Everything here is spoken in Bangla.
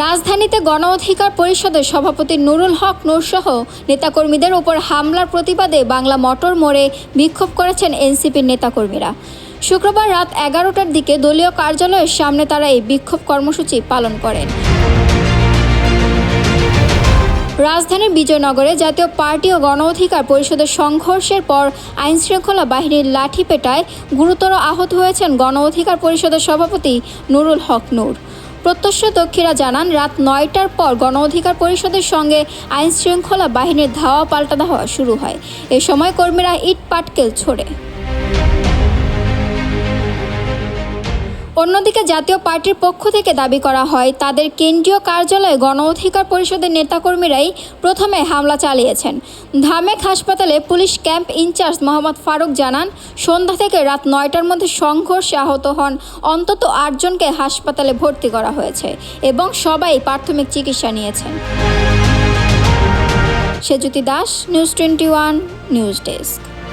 রাজধানীতে গণ অধিকার পরিষদের সভাপতি নুরুল হক নূরসহ নেতাকর্মীদের ওপর হামলার প্রতিবাদে বাংলা মটর মোড়ে বিক্ষোভ করেছেন এনসিপির নেতাকর্মীরা। শুক্রবার রাত এগারোটার দিকে দলীয় কার্যালয়ের সামনে তারা এই বিক্ষোভ কর্মসূচি পালন করেন। রাজধানীর বিজয়নগরে জাতীয় পার্টি ও গণ অধিকার পরিষদের সংঘর্ষের পর আইনশৃঙ্খলা বাহিনীর লাঠি পেটায় গুরুতর আহত হয়েছেন গণ অধিকার পরিষদের সভাপতি নুরুল হক নূর। প্রত্যক্ষদর্শীরা জানান, রাত নয়টার পর গণ অধিকার পরিষদের সঙ্গে আইনশৃঙ্খলা বাহিনীর ধাওয়া পাল্টা ধাওয়া শুরু হয়। এ সময় কর্মীরা ইট পাটকেল ছোড়ে। অন্যদিকে জাতীয় পার্টির পক্ষ থেকে দাবি করা হয়, তাদের কেন্দ্রীয় কার্যালয়ে গণ অধিকার পরিষদের নেতাকর্মীরাই প্রথমে হামলা চালিয়েছেন। ধামেক হাসপাতালে police camp incharge Mohammad Faruk জানান, সন্ধ্যা থেকে রাত নয়টার মধ্যে সংঘর্ষে আহত হন অন্তত আটজনকে হাসপাতালে ভর্তি করা হয়েছে এবং সবাই প্রাথমিক চিকিৎসা নিয়েছেন। Sejuti Das, news twenty one, news desk.